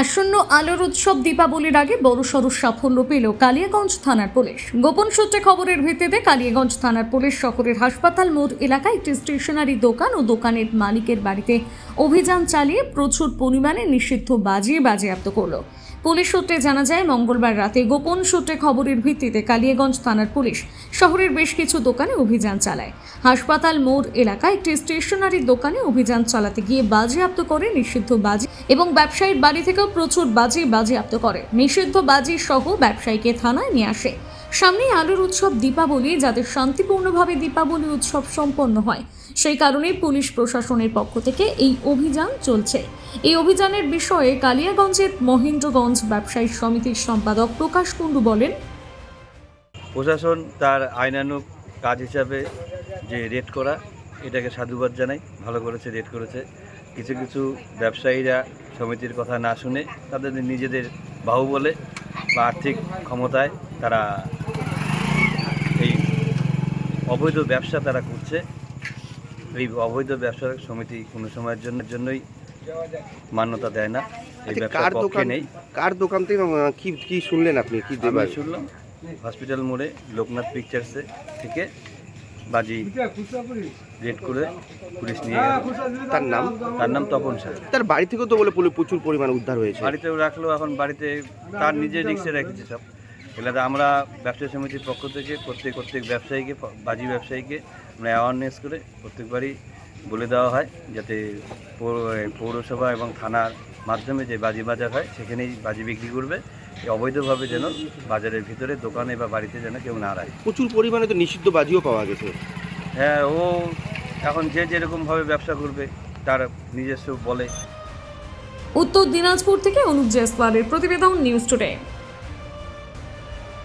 আসন্ন আলোর উৎসব দীপাবলির আগে বড়সড় সাফল্য পেল কালিয়াগঞ্জ থানার পুলিশ। গোপন সূত্রে খবরের ভিত্তিতে কালিয়াগঞ্জ থানার পুলিশ শহরের হাসপাতাল মোড় এলাকায় একটি স্টেশনারি দোকান ও দোকানের মালিকের বাড়িতে অভিযান চালিয়ে প্রচুর পরিমাণে নিষিদ্ধ বাজিয়ে বাজেয়াপ্ত করল। পুলিশ সূত্রে জানা যায়, মঙ্গলবার রাতে গোপন সূত্রে খবরের ভিত্তিতে কালিয়াগঞ্জ থানার পুলিশ শহরের বেশ কিছু দোকানে অভিযান চালায়। হাসপাতাল মোড় এলাকায় একটি স্টেশনারি দোকানে অভিযান চালাতে গিয়ে বাজেয়াপ্ত করে নিষিদ্ধ বাজি এবং ব্যবসায়ীর বাড়ি থেকেও প্রচুর বাজি বাজেয়াপ্ত করে। নিষিদ্ধ বাজি সহ ব্যবসায়ীকে থানায় নিয়ে আসে। সামনেই আলোর উৎসব দীপাবলি, যাতে শান্তিপূর্ণভাবে দীপাবলি উৎসব সম্পন্ন হয়। সেই কারণে পুলিশ প্রশাসনের পক্ষ থেকে এই অভিযান চলছে। এই অভিযানের বিষয়ে কালিয়াগঞ্জের মহেন্দ্রগঞ্জ ব্যবসায়ী সমিতির সম্পাদক প্রকাশ কুণ্ডু বলেন, প্রশাসন তার আইনানুগ কাজ হিসাবে যে রেড করা, এটাকে সাধুবাদ জানাই, ভালো করেছে রেড করেছে। কিছু কিছু ব্যবসায়ীরা সমিতির কথা না শুনে তাদের নিজেদের বাহুবলে বা আর্থিক ক্ষমতায় তারা অবৈধ ব্যবসা তারা করছে। এই অবৈধ ব্যবসা সমিতি কোনো সময়ের জন্য জন্যই মান্যতা দেয় না। এই আচ্ছা, কার দোকান নেই। কার দোকান থেকে কি কি শুনলেন আপনি? কি আমি দেবার? শুনলাম হসপিটাল মোড়ে লোকনাথ পিকচার্সে থেকে বাজি রেড করে পুলিশ নিয়ে তার নাম? তার নাম তপন শাহ তার বাড়ি থেকেও তো বলে প্রচুর পরিমাণ উদ্ধার হয়েছে। বাড়িতেও রাখল এখন বাড়িতে তার নিজের রিক্সে রেখেছে সব। এগুলোতে আমরা ব্যবসা সমিতির পক্ষ থেকে প্রত্যেক প্রত্যেক ব্যবসায়ীকে বাজি ব্যবসায়ীকে আমরা অ্যাওয়ারনেস করে প্রত্যেকবারই বলে দেওয়া হয় যাতে পৌরসভা এবং থানার মাধ্যমে যে বাজি বাজার হয় সেখানেই বাজি বিক্রি করবে। অবৈধভাবে যেন বাজারের ভিতরে দোকানে বা বাড়িতে যেন কেউ না রাখে। প্রচুর পরিমাণে তো নিষিদ্ধ বাজিও পাওয়া গেছে। হ্যাঁ ও এখন যে যেরকমভাবে ব্যবসা করবে তার নিজস্ব বলে। উত্তর দিনাজপুর থেকে অনুপ জয়সওয়ালের প্রতিবেদন নিউজ টুডে।